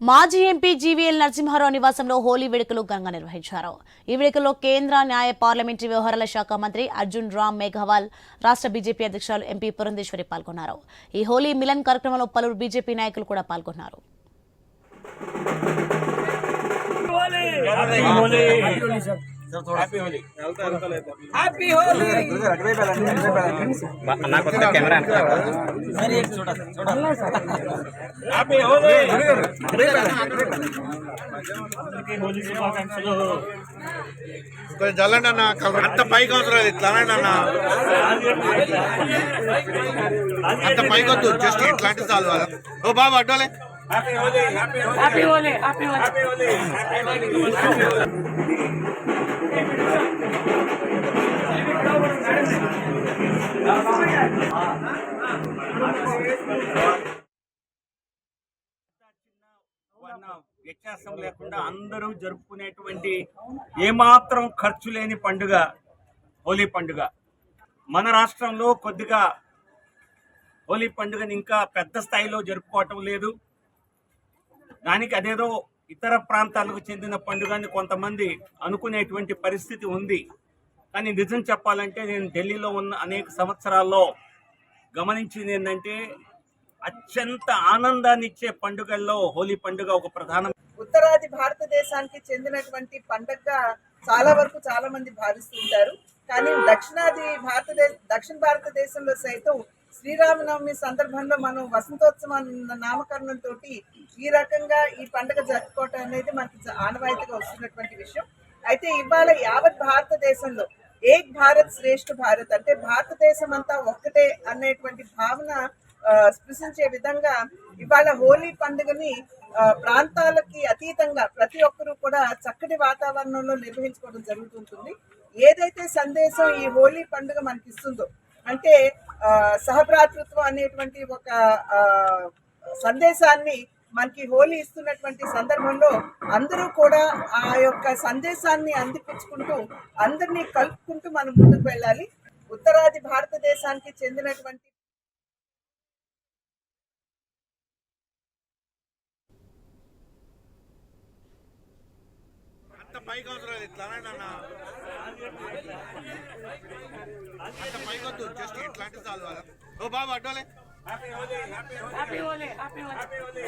మాజీ MP GVL Narasimha Rao నివాసంలో హోలీ వేడుకలు ఘనంగా నిర్వహించారు. ఈ వేడుకల్లో కేంద్ర న్యాయ పార్లమెంటరీ వ్యవహారాల శాఖ మంత్రి అర్జున్ రామ్ మేఘవాల్ రాష్ట్ర బీజేపీ అధ్యక్షురాలు ఎంపీ పురంధేశ్వరి పాల్గొన్నారు. ఈ హోలీ మిలన్ కార్యక్రమంలో పలువురు బీజేపీ నాయకులు కూడా పాల్గొన్నారు. నాకు కెమెరా హ్యాపీ హోలీ కొంచెం చల్లండి అన్న అంత పైకి అవసరం లేదు ఇట్లా అనండి అన్న. అంత పైకి వద్దు జస్ట్ ఇట్లాంటి చాలు ఓ బాబు అడ్డోలే. Happy Holi happy Holi happy Holi happy Holi happy Holi వన్న వ్యత్యాసం లేకుండా అందరూ జరుపుకునేటువంటి ఏమాత్రం ఖర్చు లేని పండుగ హోలీ పండుగ. మన రాష్ట్రంలో కొద్దిగా హోలీ పండుగని ఇంకా పెద్ద స్థాయిలో జరుపుకోవటం లేదు. దానికి అదేదో ఇతర ప్రాంతాలకు చెందిన పండుగని కొంతమంది అనుకునేటువంటి పరిస్థితి ఉంది. కానీ నిజం చెప్పాలంటే నేను ఢిల్లీలో ఉన్న అనేక సంవత్సరాల్లో గమనించింది ఏంటంటే అత్యంత ఆనందాన్ని ఇచ్చే పండుగల్లో హోలీ పండుగ ఒక ప్రధాన. ఉత్తరాది భారతదేశానికి చెందినటువంటి పండుగ చాలా వరకు చాలా మంది భావిస్తుంటారు. కానీ దక్షిణాది భారతదేశ దక్షిణ భారతదేశంలో సైతం శ్రీరామనవమి సందర్భంలో మనం వసంతోత్సవం నామకరణంతో ఈ రకంగా ఈ పండుగ జరుపుకోవటం అనేది మనకి ఆనవాయితీగా వస్తున్నటువంటి విషయం. అయితే ఇవాళ యావత్ భారతదేశంలో ఏక్ భారత్ శ్రేష్ఠ భారత్ అంటే భారతదేశం అంతా ఒక్కటే అనేటువంటి భావన స్పృశించే విధంగా ఇవాళ హోలీ పండుగని ప్రాంతాలకి అతీతంగా ప్రతి ఒక్కరూ కూడా చక్కటి వాతావరణంలో నిర్వహించుకోవడం జరుగుతుంటుంది. ఏదైతే సందేశం ఈ హోలీ పండుగ మనకి ఇస్తుందో అంటే సహభ్రాతృత్వం అనేటువంటి ఒక సందేశాన్ని మనకి హోలీ ఇస్తున్నటువంటి సందర్భంలో అందరూ కూడా ఆ యొక్క సందేశాన్ని అందిపించుకుంటూ అందరినీ కలుపుకుంటూ మనం ముందుకు వెళ్ళాలి. ఉత్తరాది భారతదేశానికి చెందినటువంటి పైకి అవసరం ఇట్లా అంత పైకి వద్దు. జస్ట్ ఇట్లాంటి చాలు ఓ బాబు అడ్డోలే happy Holi happy Holi happy Holi